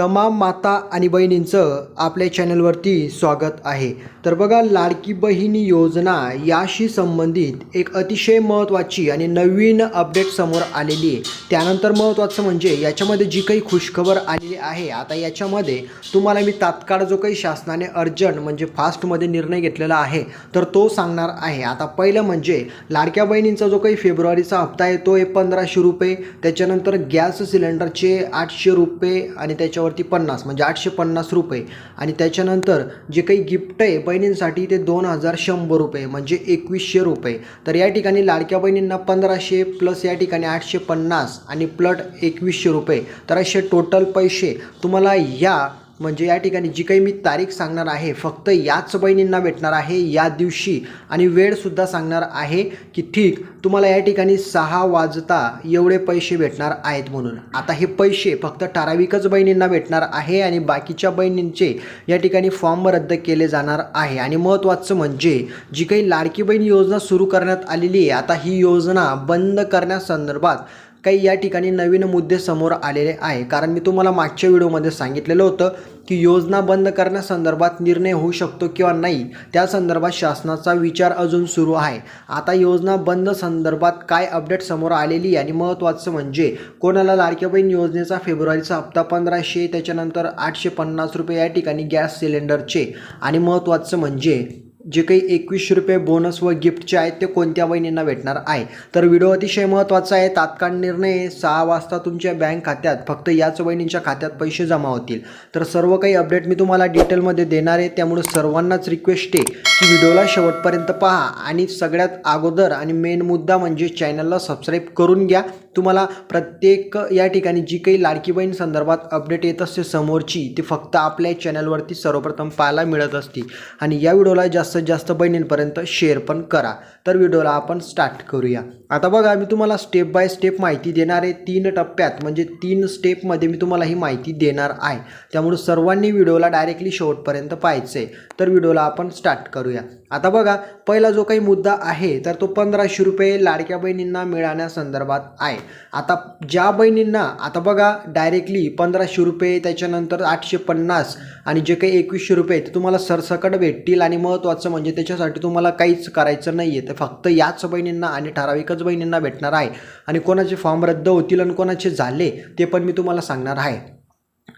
तमाम माता आणि बहिणींचं आपल्या चॅनलवरती स्वागत आहे. तर बघा लाडकी बहिणी योजना याशी संबंधित एक अतिशय महत्त्वाची आणि नवीन अपडेट समोर आलेली आहे. त्यानंतर महत्त्वाचं म्हणजे याच्यामध्ये जी काही खुशखबर आलेली आहे आता याच्यामध्ये तुम्हाला मी तात्काळ जो काही शासनाने अर्जंट म्हणजे फास्टमध्ये निर्णय घेतलेला आहे तर तो सांगणार आहे. आता पहिलं म्हणजे लाडक्या बहिणींचा जो काही फेब्रुवारीचा हप्ता आहे तो आहे पंधराशे रुपये. त्याच्यानंतर गॅस सिलेंडरचे आठशे रुपये आणि त्याच्यावर त्याच्यावरती पन्नास म्हणजे आठशे पन्नास रुपये. आणि त्याच्यानंतर जे काही गिफ्ट आहे बहिणींसाठी ते दोन हजार शंभर रुपये म्हणजे एकवीसशे रुपये. तर या ठिकाणी लाडक्या बहिणींना पंधराशे प्लस या ठिकाणी आठशे पन्नास आणि प्लट एकवीसशे रुपये. तर असे टोटल पैसे तुम्हाला या म्हणजे या ठिकाणी जी काही मी तारीख सांगणार आहे फक्त याच बहिणींना भेटणार आहे या दिवशी. आणि वेळसुद्धा सांगणार आहे की ठीक तुम्हाला या ठिकाणी सहा वाजता एवढे पैसे भेटणार आहेत म्हणून. आता हे पैसे फक्त ठराविकच बहिणींना भेटणार आहे आणि बाकीच्या बहिणींचे या ठिकाणी फॉर्म रद्द केले जाणार आहे. आणि महत्त्वाचं म्हणजे जी काही लाडकी बहीण योजना सुरू करण्यात आलेली आहे आता ही योजना बंद करण्यासंदर्भात काही या ठिकाणी नवीन मुद्दे समोर आलेले आहे. कारण मी तुम्हाला मागच्या व्हिडिओमध्ये सांगितलेलं होतं की योजना बंद करण्यासंदर्भात निर्णय होऊ शकतो किंवा नाही त्या संदर्भात शासनाचा विचार अजून सुरू आहे. आता योजना बंद संदर्भात काय अपडेट समोर आलेली आहे आणि महत्त्वाचं म्हणजे कोणाला लाडक्या बहीण योजनेचा फेब्रुवारीचा हप्ता पंधराशे त्याच्यानंतर आठशे पन्नास रुपये या ठिकाणी गॅस सिलेंडरचे आणि महत्त्वाचं म्हणजे जे काही एकवीसशे रुपये बोनस व गिफ्टचे आहेत ते कोणत्या बहिणींना भेटणार आहे? तर व्हिडिओ अतिशय महत्त्वाचा आहे. तात्काळ निर्णय सहा वाजता तुमच्या बँक खात्यात. फक्त याच बहिणींच्या खात्यात पैसे जमा होतील. तर सर्व काही अपडेट मी तुम्हाला डिटेलमध्ये देणार आहे. त्यामुळे सर्वांनाच रिक्वेस्ट आहे की व्हिडिओला शेवटपर्यंत पहा. आणि सगळ्यात अगोदर आणि मेन मुद्दा म्हणजे चॅनलला सबस्क्राईब करून घ्या. तुम्हाला प्रत्येक या ठिकाणी जी काही लाडकी बहीण संदर्भात अपडेट येत असते समोरची ती फक्त आपल्या चॅनलवरती सर्वप्रथम पाहायला मिळत असते. आणि या व्हिडिओला जास्तीत जास्त बहिणींपर्यंत शेअर पण करा. तर व्हिडिओला आपण स्टार्ट करूया. आता बघा मी तुम्हाला स्टेप बाय स्टेप माहिती देणार आहे तीन टप्प्यात. म्हणजे तीन स्टेपमध्ये मी तुम्हाला ही माहिती देणार आहे. त्यामुळे सर्वांनी व्हिडिओला डायरेक्टली शेवटपर्यंत पाहायचं आहे तर व्हिडिओला आपण स्टार्ट करूया. आता बघा पहिला जो काही मुद्दा आहे तर तो पंधराशे रुपये लाडक्या बहिणींना मिळण्यासंदर्भात आहे. आता ज्या बहिणींना आता बघा डायरेक्टली पंधराशे रुपये त्याच्यानंतर आठशे पन्नास आणि जे काही एकवीसशे रुपये ते तुम्हाला सरसकट भेटतील आणि महत्त्वाचं म्हणजे त्याच्यासाठी तुम्हाला काहीच करायचं नाही आहे तर फक्त याच बहिणींना आणि ठराविकच बहिणींना भेटणार आहे. आणि कोणाचे फॉर्म रद्द होतील आणि कोणाचे झाले ते पण मी तुम्हाला सांगणार आहे.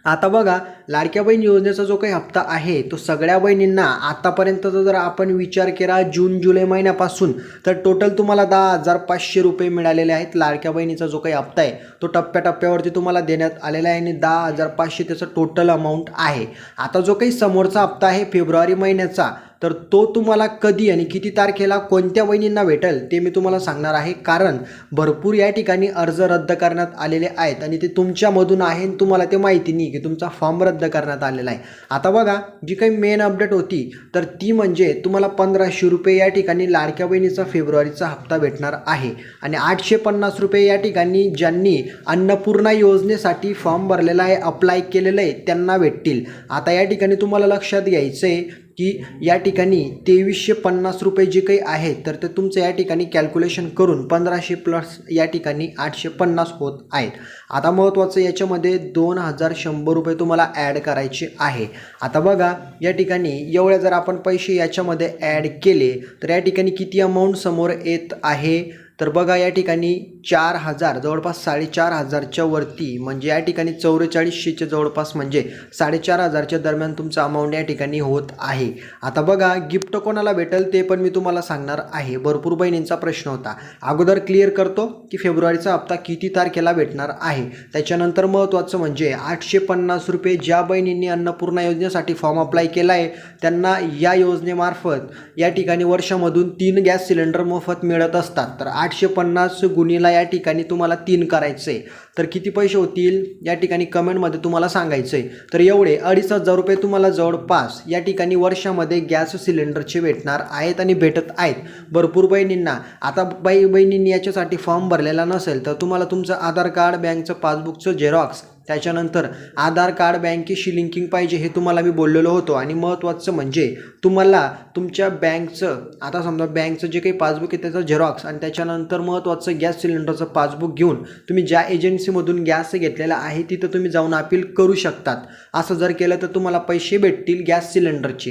आता बघा लाडक्या बहीण योजनेचा जो काही हप्ता आहे तो सगळ्या बहिणींना आतापर्यंतचा जर आपण विचार केला जून जुलै महिन्यापासून तर टोटल तुम्हाला दहा हजार पाचशे रुपये मिळालेले आहेत लाडक्या बहिणीचा जो काही हप्ता आहे तो टप्प्याटप्प्यावरती तुम्हाला देण्यात आलेला आहे आणि दहा हजार पाचशे त्याचं टोटल अमाऊंट आहे. आता जो काही समोरचा हप्ता आहे फेब्रुवारी महिन्याचा तर तो तुम्हाला कधी आणि किती तारखेला कोणत्या वहिनींना भेटेल ते मी तुम्हाला सांगणार आहे. कारण भरपूर या ठिकाणी अर्ज रद्द करण्यात आलेले आहेत आणि ते तुमच्यामधून आहे आणि तुम्हाला ते माहिती नाही की तुमचा फॉर्म रद्द करण्यात आलेला आहे. आता बघा जी काही मेन अपडेट होती तर ती म्हणजे तुम्हाला पंधराशे रुपये या ठिकाणी लाडक्या बहिणीचा फेब्रुवारीचा हप्ता भेटणार आहे. आणि आठशे पन्नास रुपये या ठिकाणी ज्यांनी अन्नपूर्णा योजनेसाठी फॉर्म भरलेला आहे अप्लाय केलेलं आहे त्यांना भेटतील. आता या ठिकाणी तुम्हाला लक्षात घ्यायचं आहे की या ठिकाणी तेवीसशे पन्नास रुपये जे काही आहेत तर ते तुमचं या ठिकाणी कॅल्क्युलेशन करून पंधराशे प्लस या ठिकाणी आठशे पन्नास होत आहेत. आता महत्त्वाचं याच्यामध्ये दोन हजार शंभर रुपये तुम्हाला ॲड करायचे आहे. आता बघा या ठिकाणी एवढे जर आपण पैसे याच्यामध्ये ॲड केले तर या ठिकाणी किती अमाऊंट समोर येत आहे? तर बघा या ठिकाणी चार हजार जवळपास साडेचार हजारच्या वरती म्हणजे या ठिकाणी चौवेचाळीसशेच्या जवळपास म्हणजे साडेचार हजारच्या दरम्यान तुमचा अमाऊंट या ठिकाणी होत आहे. आता बघा गिफ्ट कोणाला भेटेल ते पण मी तुम्हाला सांगणार आहे. भरपूर बहिणींचा प्रश्न होता. अगोदर क्लिअर करतो की फेब्रुवारीचा हप्ता किती तारखेला भेटणार आहे. त्याच्यानंतर महत्त्वाचं म्हणजे आठशे पन्नास रुपये ज्या बहिणींनी अन्नपूर्णा योजनेसाठी फॉर्म अप्लाय केला आहे त्यांना या योजनेमार्फत या ठिकाणी वर्षामधून तीन गॅस सिलेंडर मोफत मिळत असतात. तर आठशे पन्नास गुणीला या ठिकाणी तुम्हाला तीन करायचं आहे तर किती पैसे होतील? या ठिकाणी कमेंटमध्ये तुम्हाला सांगायचं आहे तर एवढे अडीच हजार रुपये तुम्हाला जवळपास या ठिकाणी वर्षामध्ये गॅस सिलेंडरचे भेटणार आहेत आणि भेटत आहेत. भरपूर बहिणींना. आता बाई बहिणींनी याच्यासाठी फॉर्म भरलेला नसेल तर तुम्हाला तुमचं आधार कार्ड बँकचं पासबुकचं झेरॉक्स त्याच्यानंतर आधार कार्ड बँकेशी लिंकिंग पाहिजे हे तुम्हाला मी बोललेलो होतो. आणि महत्त्वाचं म्हणजे तुम्हाला तुमच्या बँकचं आता समजा बँकचं जे काही पासबुक आहे त्याचं झेरॉक्स आणि त्याच्यानंतर महत्त्वाचं गॅस सिलेंडरचं पासबुक घेऊन तुम्ही ज्या एजन्सीमधून गॅस घेतलेला आहे तिथं तुम्ही जाऊन अपील करू शकतात. असं जर केलं तर तुम्हाला पैसे भेटतील गॅस सिलेंडरचे.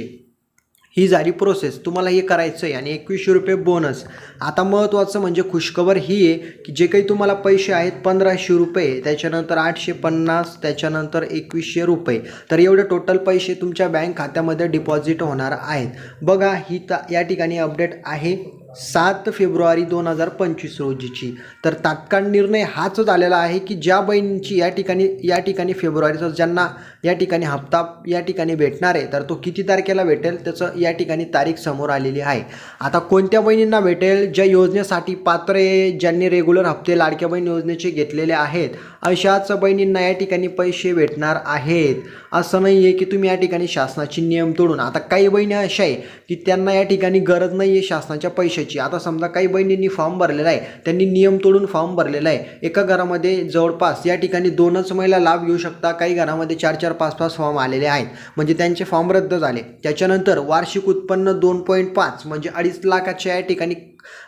ही झाली प्रोसेस तुम्हाला हे करायचं आहे आणि एकवीसशे रुपये बोनस आता महत्त्वाचं म्हणजे खुशखबर ही आहे की जे काही तुम्हाला पैसे आहेत पंधराशे रुपये त्याच्यानंतर आठशे पन्नास त्याच्यानंतर एकवीसशे रुपये. तर एवढे टोटल पैसे तुमच्या बँक खात्यामध्ये डिपॉझिट होणार आहेत. बघा ही ता या ठिकाणी अपडेट आहे. सात फेब्रुवारी दोन हजार पंचवीस रोजीची. तर तात्काळ निर्णय हाच झालेला आहे की ज्या बहिणींची या ठिकाणी या ठिकाणी फेब्रुवारीचा ज्यांना या ठिकाणी हप्ता या ठिकाणी भेटणार आहे तर तो किती तारखेला भेटेल त्याचं या ठिकाणी तारीख समोर आलेली आहे. आता कोणत्या बहिणींना भेटेल ज्या योजनेसाठी पात्र आहे ज्यांनी रेग्युलर हप्ते लाडक्या बहीण योजनेचे घेतलेले आहेत अशाच बहिणींना या ठिकाणी पैसे भेटणार आहेत. असं नाही आहे की तुम्ही या ठिकाणी शासनाचे नियम तोडून आता काही बहिणी अशा आहे की त्यांना या ठिकाणी गरज नाही आहे शासनाच्या पैशाची. आता समजा काही बहिणींनी फॉर्म भरलेला आहे त्यांनी नियम तोडून फॉर्म भरलेला आहे. एका घरामध्ये जवळपास या ठिकाणी दोनच महिला लाभ घेऊ शकता. काही घरामध्ये चार चार पाच पाच फॉर्म आलेले आहेत. म्हणजे त्यांचे फॉर्म रद्द झाले. त्याच्यानंतर वार्षिक उत्पन्न दोन पॉईंट पाच म्हणजे अडीच लाखाच्या या ठिकाणी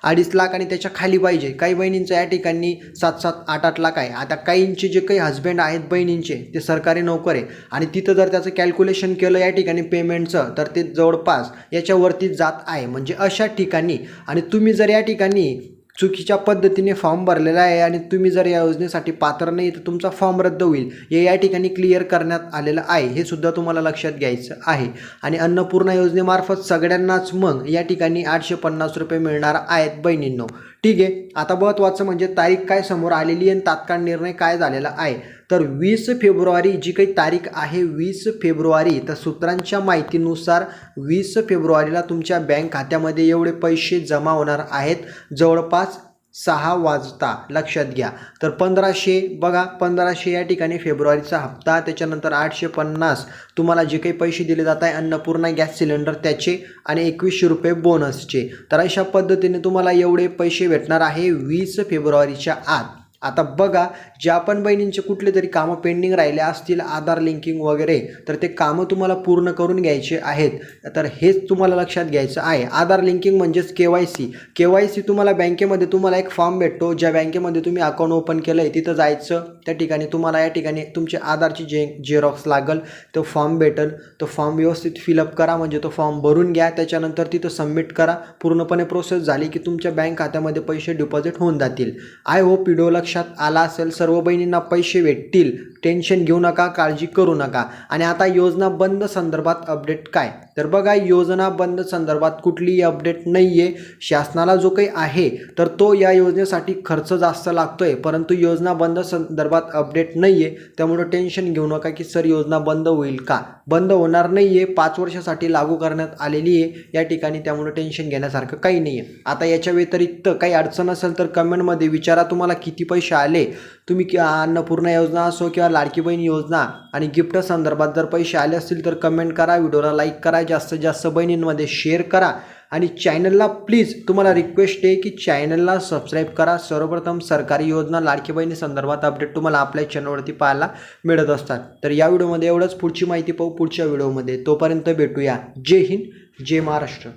अडीच लाख आणि त्याच्याखाली पाहिजे. काही बहिणींचं या ठिकाणी सात सात आठ आठ लाख आहे. आता काहींचे जे काही हजबंड आहेत बहिणींचे ते सरकारी नोकर आहे. आणि तिथं जर त्याचं कॅल्क्युलेशन केलं या ठिकाणी पेमेंटचं तर ते जवळपास याच्यावरती जात आहे. म्हणजे अशा ठिकाणी. आणि तुम्ही जर या ठिकाणी चुकीच्या पद्धतीने फॉर्म भरलेला आहे आणि तुम्ही जर या योजनेसाठी पात्र नाही तर तुमचा फॉर्म रद्द होईल. हे या ठिकाणी क्लिअर करण्यात आलेलं आहे. हे सुद्धा तुम्हाला लक्षात घ्यायचं आहे. आणि अन्नपूर्णा योजनेमार्फत सगळ्यांनाच मग या ठिकाणी आठशे पन्नास रुपये मिळणार आहेत बहिणींनो. ठीक आहे. आता महत्त्वाचं म्हणजे तारीख काय समोर आलेली आहे आणि तात्काळ निर्णय काय झालेला आहे. तर वीस फेब्रुवारी जी काही तारीख आहे वीस फेब्रुवारी तर सूत्रांच्या माहितीनुसार वीस फेब्रुवारीला तुमच्या बँक खात्यामध्ये एवढे पैसे जमा होणार आहेत. जवळपास सहा वाजता लक्षात घ्या. तर पंधराशे बघा पंधराशे या ठिकाणी फेब्रुवारीचा हप्ता त्याच्यानंतर आठशे पन्नास तुम्हाला जे काही पैसे दिले जात आहे अन्नपूर्णा गॅस सिलेंडर त्याचे आणि एकवीसशे रुपये बोनसचे तर अशा पद्धतीने तुम्हाला एवढे पैसे भेटणार आहे वीस फेब्रुवारीच्या आत. आता बघा ज्या पण बहिणींचे कुठले तरी कामं पेंडिंग राहिले असतील आधार लिंकिंग वगैरे तर ते कामं तुम्हाला पूर्ण करून घ्यायचे आहेत. तर हेच तुम्हाला लक्षात घ्यायचं आहे. आधार लिंकिंग म्हणजेच K Y C. K Y C तुम्हाला बँकेमध्ये तुम्हाला एक फॉर्म भेटतो ज्या बँकेमध्ये तुम्ही अकाउंट ओपन केलं आहे तिथं जायचं. त्या ठिकाणी तुम्हाला या ठिकाणी तुमचे आधारची जे झेरॉक्स लागल तो फॉर्म भेटेल. तो फॉर्म व्यवस्थित फिलअप करा म्हणजे तो फॉर्म भरून घ्या. त्याच्यानंतर तिथं सबमिट करा. पूर्णपणे प्रोसेस झाली की तुमच्या बँक खात्यामध्ये पैसे डिपॉझिट होऊन जातील. आय होप व्हिडिओ लक्षात आला असेल सर्व बहिणींना पैसे भेटतील. टेन्शन घेऊ नका काळजी करू नका. आणि आता योजना बंद संदर्भात अपडेट काय? तर बघा योजना बंद संदर्भात कुठलीही अपडेट नाही आहे शासनाला जो काही आहे तर तो या योजनेसाठी खर्च जास्त लागतोय. परंतु योजना बंद संदर्भात अपडेट नाही आहे त्यामुळं टेन्शन घेऊ नका की सर योजना बंद होईल का? बंद होणार नाही आहे पाच वर्षासाठी लागू करण्यात आलेली आहे. या ठिकाणी त्यामुळं टेन्शन घेण्यासारखं काही नाही आहे आता याच्या व्यतिरिक्त काही अडचण असेल तर कमेंटमध्ये विचारा. तुम्हाला किती पैसे पैसे आले तुम्ही कि अन्नपूर्णा योजना असो किंवा लाडकी बहीण योजना आणि गिफ्ट संदर्भात जर पैसे आले असतील तर कमेंट करा व्हिडिओला लाईक करा जास्तीत जास्त बहिणींमध्ये शेअर करा आणि चॅनलला प्लीज तुम्हाला रिक्वेस्ट आहे की चॅनलला सबस्क्राईब करा. सर्वप्रथम सरकारी योजना लाडकी बहिणी संदर्भात अपडेट तुम्हाला आपल्या चॅनलवरती पाहायला मिळत असतात. तर या व्हिडिओमध्ये एवढंच. पुढची माहिती पाहू पुढच्या व्हिडिओमध्ये. तोपर्यंत भेटूया. जय हिंद जय महाराष्ट्र.